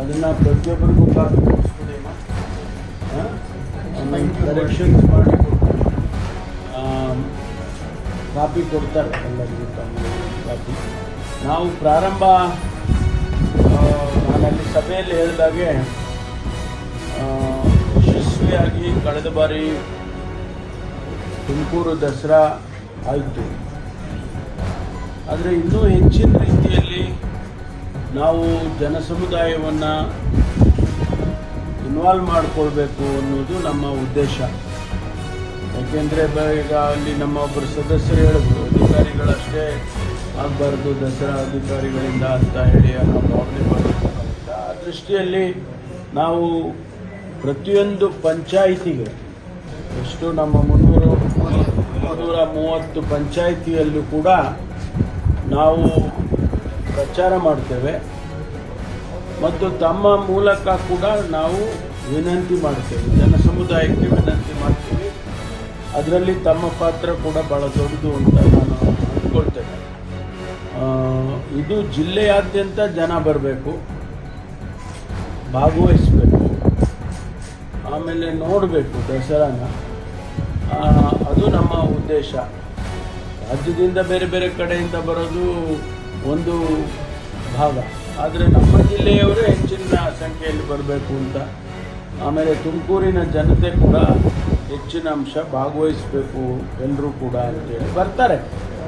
ಅದನ್ನು ಪ್ರತಿಯೊಬ್ಬರಿಗೂ ಕಾಪಿ ಕೊಡಿಸ್ಬಿಡಿ ಮಾಡಿ ಕಾಪಿ ಕೊಡ್ತಾರೆ ಎಲ್ಲರಿಗೂ ಕಾಪಿ. ನಾವು ಪ್ರಾರಂಭ ನಾನಲ್ಲಿ ಸಭೆಯಲ್ಲಿ ಹೇಳಿದಾಗೆ ಯಶಸ್ವಿಯಾಗಿ ಕಳೆದ ಬಾರಿ ತುಮಕೂರು ದಸರಾ ಆಯಿತು. ಆದರೆ ಇನ್ನೂ ಹೆಚ್ಚಿನ ರೀತಿಯಲ್ಲಿ ನಾವು ಜನಸಮುದಾಯವನ್ನು ಇನ್ವಾಲ್ವ್ ಮಾಡಿಕೊಳ್ಬೇಕು ಅನ್ನೋದು ನಮ್ಮ ಉದ್ದೇಶ. ಯಾಕೆಂದರೆ ಈಗ ಅಲ್ಲಿ ನಮ್ಮ ಒಬ್ಬರು ಸದಸ್ಯರು ಹೇಳಿದ್ರು ಅಧಿಕಾರಿಗಳಷ್ಟೇ ಆಗಬಾರ್ದು, ದಸರಾ ಅಧಿಕಾರಿಗಳಿಂದ ಅಂತ ಹೇಳಿ ಆ ಭಾವನೆ ಆ ದೃಷ್ಟಿಯಲ್ಲಿ ನಾವು ಪ್ರತಿಯೊಂದು ಪಂಚಾಯಿತಿಗೆ ಎಷ್ಟು ನಮ್ಮ ಮುನ್ನೂರು, ಮುನ್ನೂರ ಮೂವತ್ತು ಪಂಚಾಯಿತಿಯಲ್ಲೂ ಕೂಡ ನಾವು ಪ್ರಚಾರ ಮಾಡ್ತೇವೆ. ಮತ್ತು ತಮ್ಮ ಮೂಲಕ ಕೂಡ ನಾವು ವಿನಂತಿ ಮಾಡ್ತೇವೆ. ಜನ ಸಮುದಾಯಕ್ಕೆ ವಿನಂತಿ ಮಾಡ್ತೀವಿ. ಅದರಲ್ಲಿ ತಮ್ಮ ಪಾತ್ರ ಕೂಡ ಭಾಳ ದೊಡ್ಡದು ಅಂತ ನಾನು ಅಂದ್ಕೊಳ್ತೇನೆ ಇದು ಜಿಲ್ಲೆಯಾದ್ಯಂತ ಜನ ಬರಬೇಕು. ಭಾಗವಹಿಸಬೇಕು. ಆಮೇಲೆ ನೋಡಬೇಕು ದಸರಾನ. ಅದು ನಮ್ಮ ಉದ್ದೇಶ. ರಾಜ್ಯದಿಂದ ಬೇರೆ ಬೇರೆ ಕಡೆಯಿಂದ ಬರೋದು ಒಂದು ಭಾಗ. ಆದರೆ ನಮ್ಮ ಜಿಲ್ಲೆಯವರೇ ಹೆಚ್ಚಿನ ಸಂಖ್ಯೆಯಲ್ಲಿ ಬರಬೇಕು ಅಂತ. ಆಮೇಲೆ ತುಮಕೂರಿನ ಜನತೆ ಕೂಡ ಹೆಚ್ಚಿನ ಅಂಶ ಭಾಗವಹಿಸಬೇಕು ಎಲ್ಲರೂ ಕೂಡ ಅಂತೇಳಿ ಬರ್ತಾರೆ.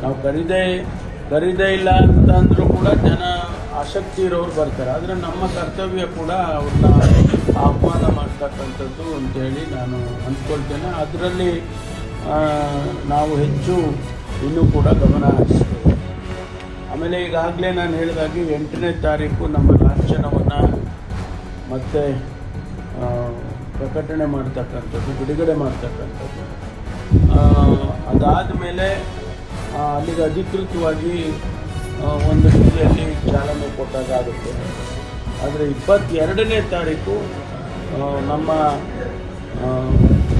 ನಾವು ಕರೀದೇ ಕರೀದೇ ಇಲ್ಲ ಅಂತ ಅಂದರೂ ಕೂಡ ಜನ ಆಸಕ್ತಿ ಇರೋರು ಬರ್ತಾರೆ. ಆದರೆ ನಮ್ಮ ಕರ್ತವ್ಯ ಕೂಡ ಅವ್ರನ್ನ ಆಹ್ವಾನ ಮಾಡ್ತಕ್ಕಂಥದ್ದು ಅಂತೇಳಿ ನಾನು ಅಂದ್ಕೊಳ್ತೇನೆ. ಅದರಲ್ಲಿ ನಾವು ಹೆಚ್ಚು ಇನ್ನೂ ಕೂಡ ಗಮನ ಹರಿಸ್ತೇವೆ ಆಮೇಲೆ ಈಗಾಗಲೇ ನಾನು ಹೇಳಿದಾಗಿ ಎಂಟನೇ ತಾರೀಕು ನಮ್ಮ ಲಾಂಛನವನ್ನು ಮತ್ತೆ ಪ್ರಕಟಣೆ ಮಾಡ್ತಕ್ಕಂಥದ್ದು, ಬಿಡುಗಡೆ ಮಾಡ್ತಕ್ಕಂಥದ್ದು. ಅದಾದ ಮೇಲೆ ಅಲ್ಲಿಗೆ ಅಧಿಕೃತವಾಗಿ ಒಂದು ರೀತಿಯಲ್ಲಿ ಚಾಲನೆ ಕೊಟ್ಟಾಗ ಆಗುತ್ತೆ. ಆದರೆ ಇಪ್ಪತ್ತೆರಡನೇ ತಾರೀಕು ನಮ್ಮ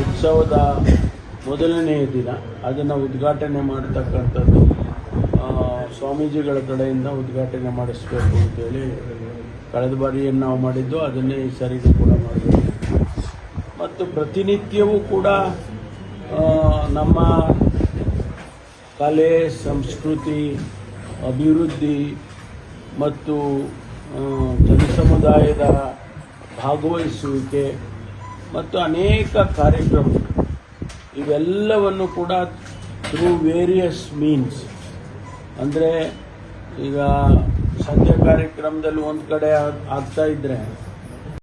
ಉತ್ಸವದ ಮೊದಲನೆಯ ದಿನ. ಅದನ್ನು ಉದ್ಘಾಟನೆ ಮಾಡತಕ್ಕಂಥದ್ದು ಸ್ವಾಮೀಜಿಗಳ ಕಡೆಯಿಂದ ಉದ್ಘಾಟನೆ ಮಾಡಿಸ್ಬೇಕು ಅಂತೇಳಿ ಕಳೆದ ಬಾರಿ ಏನು ನಾವು ಮಾಡಿದ್ದು, ಅದನ್ನೇ ಈ ಕೂಡ ಮಾಡಬೇಕು ಮತ್ತು ಪ್ರತಿನಿತ್ಯವೂ ಕೂಡ ನಮ್ಮ ಕಲೆ, ಸಂಸ್ಕೃತಿ, ಅಭಿವೃದ್ಧಿ ಮತ್ತು ಜನಸಮುದಾಯದ ಭಾಗವಹಿಸುವಿಕೆ ಮತ್ತು ಅನೇಕ ಕಾರ್ಯಕ್ರಮ ಇವೆಲ್ಲವನ್ನು ಕೂಡ ಥ್ರೂ ವೇರಿಯಸ್ ಮೀನ್ಸ್ ಅಂದರೆ ಈಗ ಸಂಜೆ ಕಾರ್ಯಕ್ರಮದಲ್ಲಿ ಒಂದು ಕಡೆ ಆಗ್- ಆಗ್ತಾ ಇದ್ದರೆ